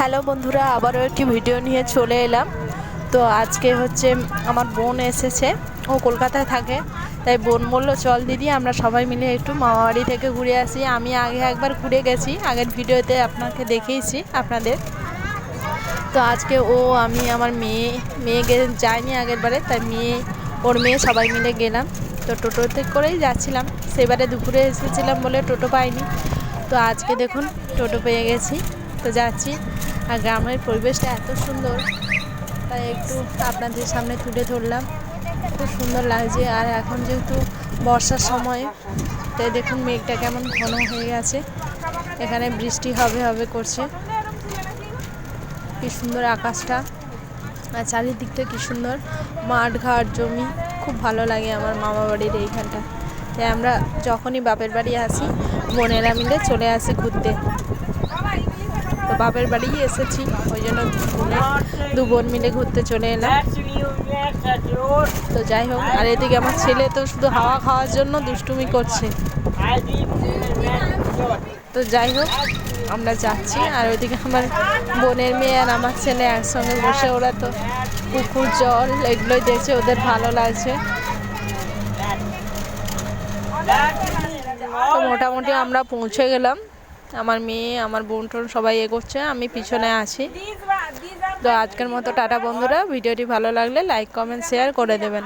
Hello বন্ধুরা, আবারও একটি ভিডিও নিয়ে চলে এলাম। তো আজকে হচ্ছে আমার বোন এসেছে, ও কলকাতায় থাকে, তাই বোন বলল, চল দিদি, আমরা সবাই মিলে একটু মামাবাড়ি থেকে ঘুরে আসি। আমি আগে একবার ঘুরে গেছি, আগের ভিডিওতে আপনাকে দেখিয়েছি আপনাদের। তো আজকে ও, আমি, আমার মেয়ে মেয়ে গে যায়নি আগের বারে, তাই মেয়ে, ওর মেয়ে সবাই মিলে গেলাম। তো টোটোতে করেই যাচ্ছিলাম, সেবারে দুপুরে এসেছিলাম বলে টোটো পাইনি। তো আজকে দেখুন, টোটো পেয়ে গেছি। তো যাচ্ছি আর গ্রামের পরিবেশটা এত সুন্দর। তাই একটু আপনাদের সামনে তুলে ধরলাম। খুব সুন্দর লাগছে আর এখন যেহেতু বর্ষার সময়, তাই দেখুন মেঘটা কেমন ঘন হয়ে গেছে। এখানে বৃষ্টি হবে হবে করছে। কি সুন্দর আকাশটা। আর চারিদিকটা কি সুন্দর। মাঠ ঘাট জমি, খুব ভালো লাগে আমার মামা বাড়ির এইখানটা। তাই আমরা যখনই বাপের বাড়ি আসি, বোনেরা মিলে চলে আসি ঘুরতে। বাপের বাড়ি এসেছি, ওই জন্য দু বোন মিলে ঘুরতে চলে এলাম। তো যাই হোক, আর এদিকে আমার ছেলে তো শুধু হাওয়া খাওয়ার জন্য দুষ্টুমি করছে। তো যাই হোক, আমরা যাচ্ছি, আর ওইদিকে আমার বোনের মেয়ে আর আমার ছেলে একসঙ্গে বসে, ওরা তো পুকুর জল এগুলোই দেখছে, ওদের ভালো লাগছে। তো মোটামুটি আমরা পৌঁছে গেলাম। আমার মেয়ে আমার বোন টোন সবাই এগোচ্ছে আমি পিছনে আছি। তো আজকের মতো টাটা বন্ধুরা ভিডিওটি ভালো লাগলে লাইক কমেন্ট শেয়ার করে দেবেন।